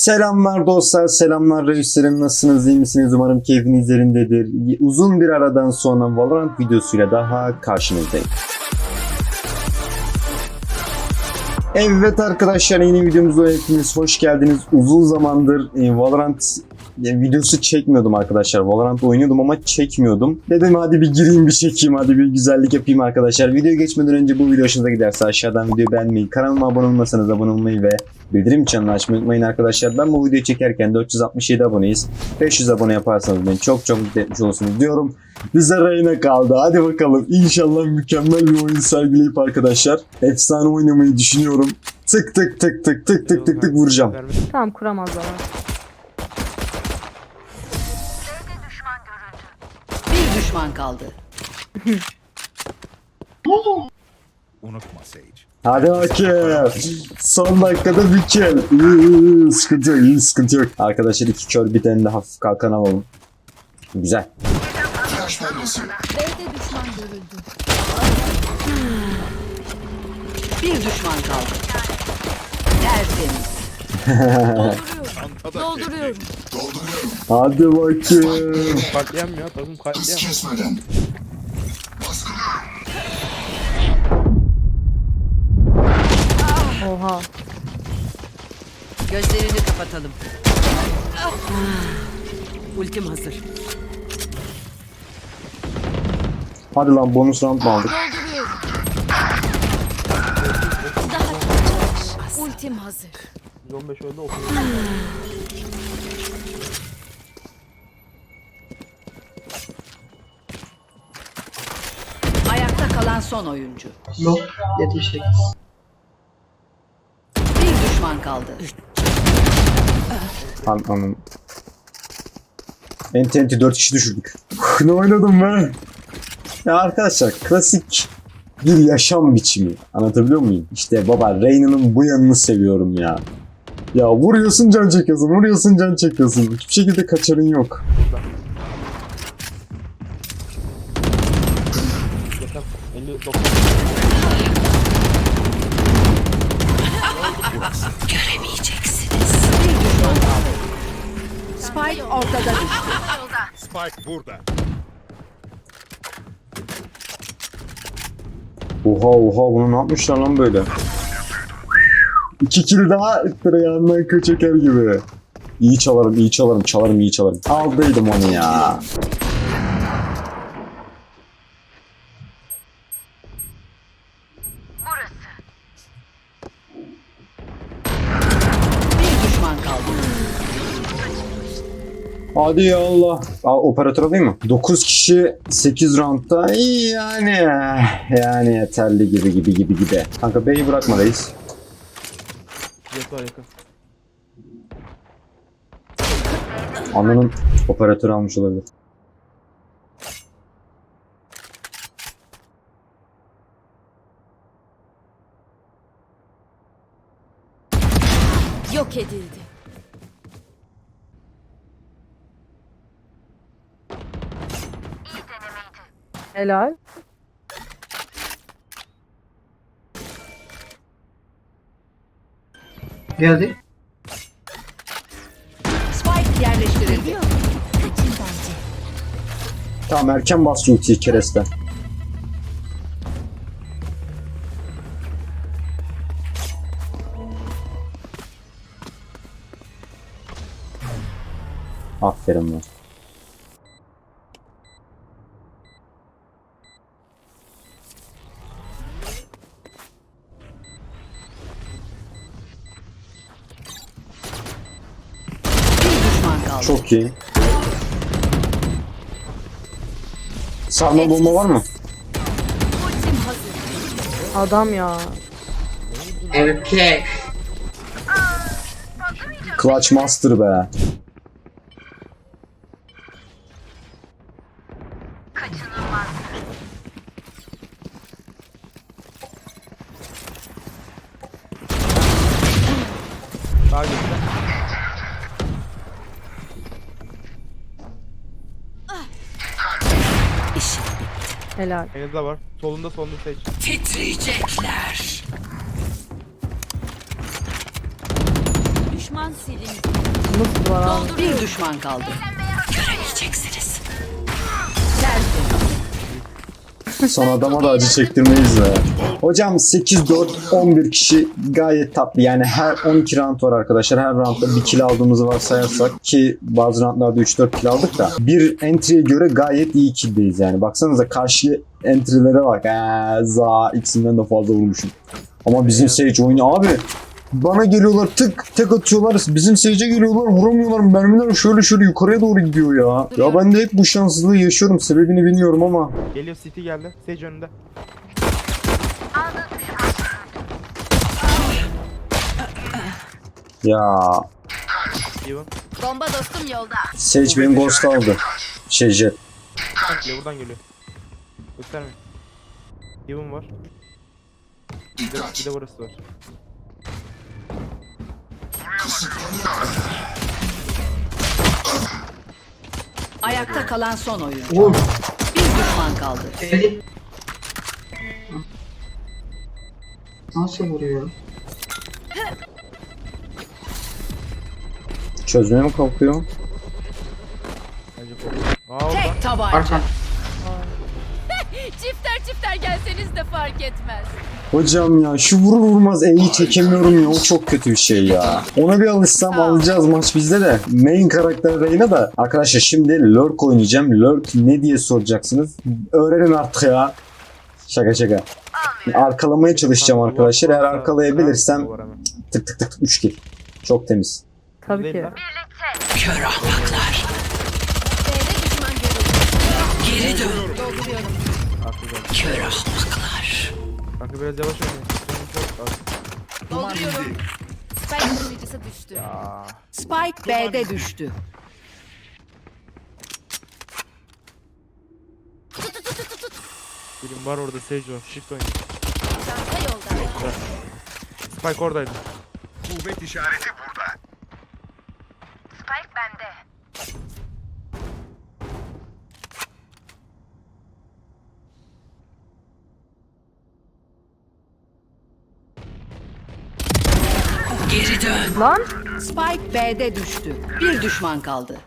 Selamlar dostlar, selamlar reislerim. Nasılsınız, iyi misiniz? Umarım keyfiniz yerindedir. Uzun bir aradan sonra Valorant videosuyla daha karşınızdayım. Evet arkadaşlar yeni videomuza hepiniz hoş geldiniz. Uzun zamandır e, Valorant videosu çekmiyordum arkadaşlar. Valorant oynuyordum ama çekmiyordum. Dedim hadi bir gireyim bir çekeyim hadi bir güzellik yapayım arkadaşlar. Videoya geçmeden önce bu video hoşunuza giderse aşağıdan videoyu beğenmeyi, kanalıma abone olmasanız abone olmayı ve bildirim çanını açmayı unutmayın arkadaşlar. Ben bu videoyu çekerken 467 aboneyiz. 500 abone yaparsanız beni çok çok mutlu etmiş olursunuz diyorum. Bize Reyna kaldı. Hadi bakalım. İnşallah mükemmel bir oyun sergileyip arkadaşlar efsane oynamayı düşünüyorum. Tık tık tık tık tık tık tık tık vuracağım. Tamam kuramazlar. Bir düşman kaldı. Unutma Sage. Hadi bakayım. Son dakikada bir kill. İyi, iyi, sıkıntı yok, iyi, sıkıntı yok. Arkadaşlar iki kör bir tane de hafif kalkan alalım. Güzel. Bir düşman kaldı. Tertemiz. Dolduruyorum. Hadi bakayım. Katliam ya takım katliam. Oha. Gözlerini kapatalım. Ah. Ultim hazır. Hadi lan bonus round mu aldık? Ultim hazır. 115 öldü okuyor. Ayakta kalan son oyuncu. Yok 78. Bir düşman kaldı. An anın. Enti enti 4 kişi düşürdük. ne oynadım be? Ya arkadaşlar klasik bir yaşam biçimi. Anlatabiliyor muyum? İşte baba Reyna'nın bu yanını seviyorum ya. Ya vuruyorsun can çekiyorsun, vuruyorsun can çekiyorsun. Hiçbir şekilde kaçarın yok. Yakın. 50 90. Bir düşman kaldı. Spike ortada düştü. Spike burada. Oha oha bunu ne yapmışlar lan böyle? İki kill daha yanından kö çeker gibi. İyi çalarım, iyi çalarım, çalarım, iyi çalarım. Aldıydım onu ya. Bir düşman kaldı. Hadi ya Allah. Aa, operatör alayım mı? 9 kişi 8 roundda iyi yani. Yani yeterli gibi gibi gibi gibi. Kanka B'yi bırakma reis. Jet var yakın. Ananın operatörü almış olabilir. Yok edildi. Helal. Geldi. Spike yerleştirildi. Kaçın bence. Tamam erken bastı ultiyi kereste. Aferin lan. Kaldı. Çok iyi. Sarma bomba var mı? Ultim hazır. Adam ya. Erkek. Clutch Master be. Sağa gitti. Helal. Enizde var. Solunda solunda Sage. Titriyecekler. Düşman Düşman silindi. Nasıl var abi? Bir düşman kaldı. Son adama da acı çektirmeyiz ya. Hocam 8-4-11 kişi gayet tatlı. Yani her 12 round var arkadaşlar. Her roundda bir kill aldığımızı varsayarsak ki bazı roundlarda 3-4 kill aldık da bir entry'ye göre gayet iyi kill'deyiz yani. Baksanıza karşı entry'lere bak. Ee, za ikisinden de fazla vurmuşum. Ama bizim Sage oyunu abi bana geliyorlar tık tek atıyorlar. Bizim Sage'e geliyorlar vuramıyorlar. Mermiler şöyle şöyle yukarıya doğru gidiyor ya. Ya ben de hep bu şanssızlığı yaşıyorum. Sebebini bilmiyorum ama. Geliyor City geldi. Sage önünde. Ya Even. Bomba dostum yolda. Sage benim ghost aldı. Şey jet. Buradan geliyor buradan geliyor. Göstermeyin. Even var. Bir de, bir de burası var. Ayakta kalan son oyuncu. Vur. Bir düşman kaldı. Nasıl vuruyor? Çözmeye mi kalkıyor? Tek tabanca. Arkan. Çifter çifter gelseniz de fark etmez. Hocam ya şu vurur vurmaz E'yi çekemiyorum ya o çok kötü bir şey ya. Ona bir alışsam alacağız maç bizde de. Main karakter Reyna da. Arkadaşlar şimdi Lurk oynayacağım. Lurk ne diye soracaksınız? Öğrenin artık ya. Şaka şaka. Arkalamaya çalışacağım arkadaşlar. Eğer arkalayabilirsem tık tık tık 3 kill. Çok temiz. Tabii ki. Kör ahmaklar. Geri dön. Kör ahmaklar. Kanka biraz yavaş oynayın. Canım çok az. Dolduruyorum. Spike taşıyıcısı düştü. Aa. Spike B'de düştü. Birim var orada Sage var. Shift oynuyor. Çanta yolda. Spike oradaydı. Kuvvet işareti Lan Spike B'de düştü. Bir düşman kaldı.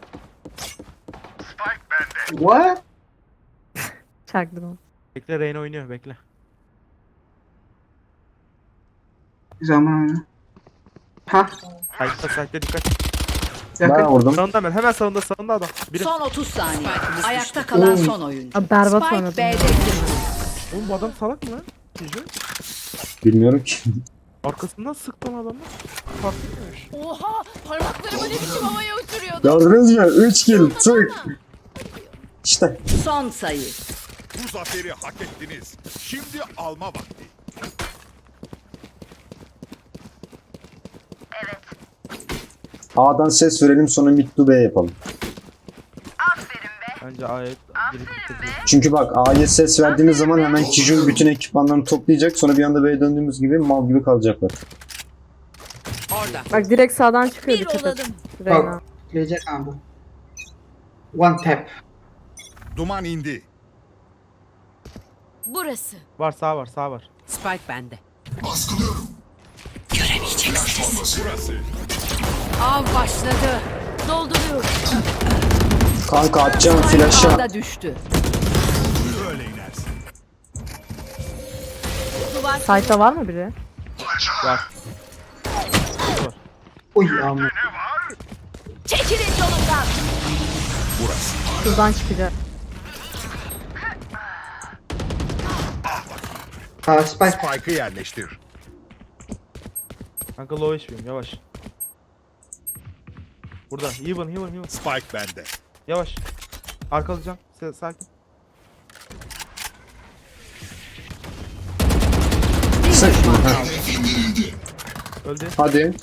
What? çaktım. Bekle Reyna oynuyor bekle. Zaman oyunu. Ha? Side'da dikkat. Ben Yakın. vurdum. Sağında hemen hemen sağında sağında adam. Biri. Son 30 saniye. Ayakta kalan son oyuncu. Abi berbat Spike oynadım. B'de düştü. Oğlum bu adam salak mı lan? Bilmiyorum ki. Arkasından sıktı lan adamı. Farklıymış. Oha! Parmaklarımı ne biçim havaya uçuruyordu. Gördünüz mü? 3 kill. Tık. İşte. Son sayı. Bu zaferi hak ettiniz. Şimdi alma vakti. A'dan ses verelim sonra mid to B yapalım. Bence ayet girip bitirdi. Çünkü bak A'ya ses verdiğimiz zaman hemen Kijun bütün ekipmanlarını toplayacak. Sonra bir anda B'ye döndüğümüz gibi mal gibi kalacaklar. Bak direkt sağdan çıkıyor Bir dikkat et. Reyna. Bak. Gelecek abi. One tap. Duman indi. Burası. Var sağ var sağ var. Spike bende. Burası. Av başladı. Dolduruyorum. Kanka atacağım. A'da düştü. Site'da var mı biri? Var. Uy amma. Çekilin yolumdan. Burası. Şuradan çıkacak. Ha Spike. Spike'ı yerleştir. Kanka low HP'yim yavaş. Burada. Heaven heaven heaven. Spike bende. Yavaş. Arkalayacağım. Se- sakin. Öldü. Hadi.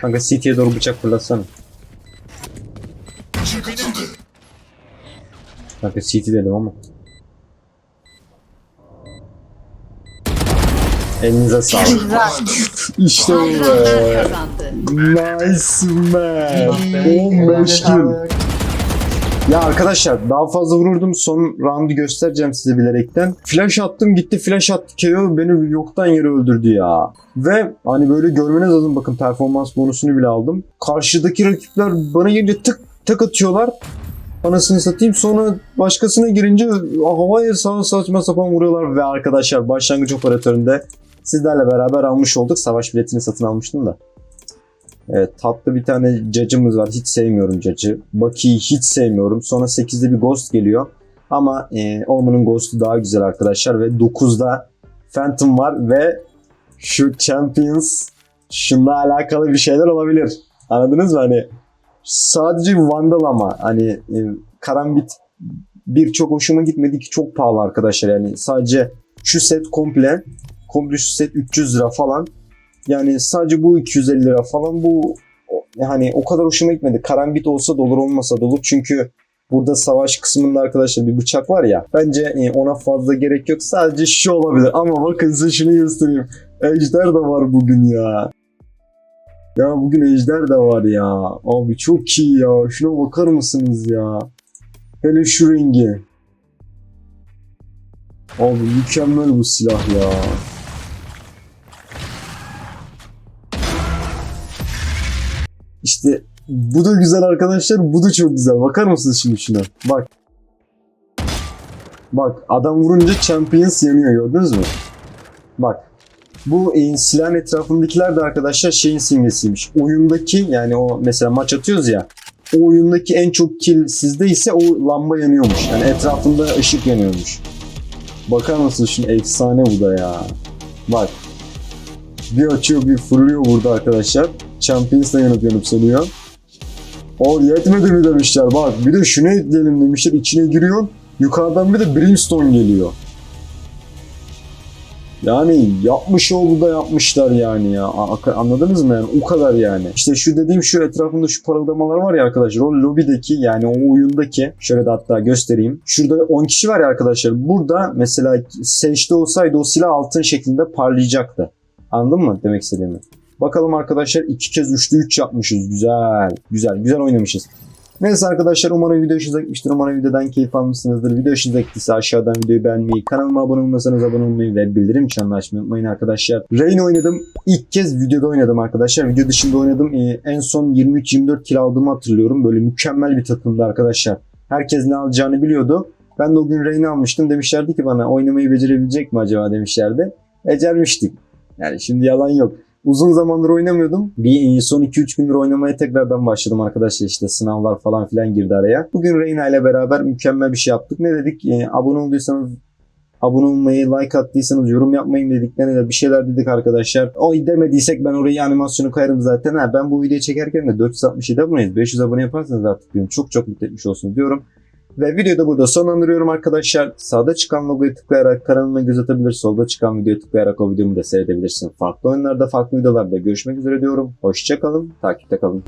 Kanka CT'ye doğru bıçak fırlatsana. Kanka CT dedim ama. Elinize sağlık. işte bu be. kazandı. Nice man. 15 kill. Ya arkadaşlar daha fazla vururdum. Son roundu göstereceğim size bilerekten. Flash attım gitti flash attı. KO beni yoktan yere öldürdü ya. Ve hani böyle görmeniz lazım bakın performans bonusunu bile aldım. Karşıdaki rakipler bana gelince tık tık atıyorlar. Anasını satayım sonra başkasına girince havaya sağ saçma sapan vuruyorlar ve arkadaşlar başlangıç operatöründe sizlerle beraber almış olduk. Savaş biletini satın almıştım da. Evet tatlı bir tane cacımız var. Hiç sevmiyorum cacı. Bucky'yi hiç sevmiyorum. Sonra 8'de bir Ghost geliyor. Ama e, Omen'ın Ghost'u daha güzel arkadaşlar. Ve 9'da Phantom var ve şu Champions şununla alakalı bir şeyler olabilir. Anladınız mı? Hani sadece Vandal ama hani e, Karambit bir çok hoşuma gitmedi ki çok pahalı arkadaşlar. Yani sadece şu set komple komple şu set 300 lira falan. Yani sadece bu 250 lira falan bu yani o kadar hoşuma gitmedi. Karambit olsa da olmasa da. Çünkü burada savaş kısmında arkadaşlar bir bıçak var ya. Bence e, ona fazla gerek yok. Sadece şu olabilir. Ama bakın size şunu göstereyim. Ejder de var bugün ya. Ya bugün Ejder de var ya. Abi çok iyi ya. Şuna bakar mısınız ya? Hele şu rengi. Abi mükemmel bu silah ya. İşte bu da güzel arkadaşlar. Bu da çok güzel. Bakar mısınız şimdi şuna? Bak. Bak adam vurunca Champions yanıyor gördünüz mü? Bak. Bu e, silahın etrafındakiler de arkadaşlar şeyin simgesiymiş. Oyundaki yani o mesela maç atıyoruz ya. O oyundaki en çok kill sizde ise o lamba yanıyormuş. Yani etrafında ışık yanıyormuş. Bakar mısınız şuna efsane bu da ya. Bak. Bir açıyor bir fırlıyor burada arkadaşlar. Champions yanıp yanıp sönüyor. O yetmedi mi demişler bak bir de şunu ekleyelim demişler içine giriyor. Yukarıdan bir de brimstone geliyor. Yani yapmış oldu da yapmışlar yani ya. Anladınız mı yani? O kadar yani. İşte şu dediğim şu etrafında şu parıldamalar var ya arkadaşlar. O lobideki yani o oyundaki şöyle de hatta göstereyim. Şurada 10 kişi var ya arkadaşlar. Burada mesela Sage'de olsaydı o silah altın şeklinde parlayacaktı. Anladın mı demek istediğimi? Bakalım arkadaşlar iki kez üçlü 3 yapmışız. Güzel. Güzel. Güzel oynamışız. Neyse arkadaşlar umarım video hoşunuza gitmiştir. Umarım videodan keyif almışsınızdır. Video hoşunuza gittiyse aşağıdan videoyu beğenmeyi, kanalıma abone olmasanız abone olmayı ve bildirim çanını açmayı unutmayın arkadaşlar. Rain oynadım. İlk kez videoda oynadım arkadaşlar. Video dışında oynadım. Ee, en son 23-24 kilo aldığımı hatırlıyorum. Böyle mükemmel bir takımdı arkadaşlar. Herkes ne alacağını biliyordu. Ben de o gün Rain'i almıştım. Demişlerdi ki bana oynamayı becerebilecek mi acaba demişlerdi. Becermiştik. Yani şimdi yalan yok. Uzun zamandır oynamıyordum. Bir son 2-3 gündür oynamaya tekrardan başladım arkadaşlar işte sınavlar falan filan girdi araya. Bugün Reyna ile beraber mükemmel bir şey yaptık. Ne dedik? Ee, abone olduysanız abone olmayı, like attıysanız yorum yapmayın dedik. Ne de bir şeyler dedik arkadaşlar. O demediysek ben oraya animasyonu koyarım zaten. Ha, ben bu videoyu çekerken de 467 aboneyiz. 500 abone yaparsanız artık beni çok çok mutlu etmiş olsun diyorum. Ve videoyu da burada sonlandırıyorum arkadaşlar. Sağda çıkan logoya tıklayarak kanalıma göz atabilir. Solda çıkan videoya tıklayarak o videomu da seyredebilirsin. Farklı oyunlarda, farklı videolarda görüşmek üzere diyorum. Hoşçakalın, takipte kalın.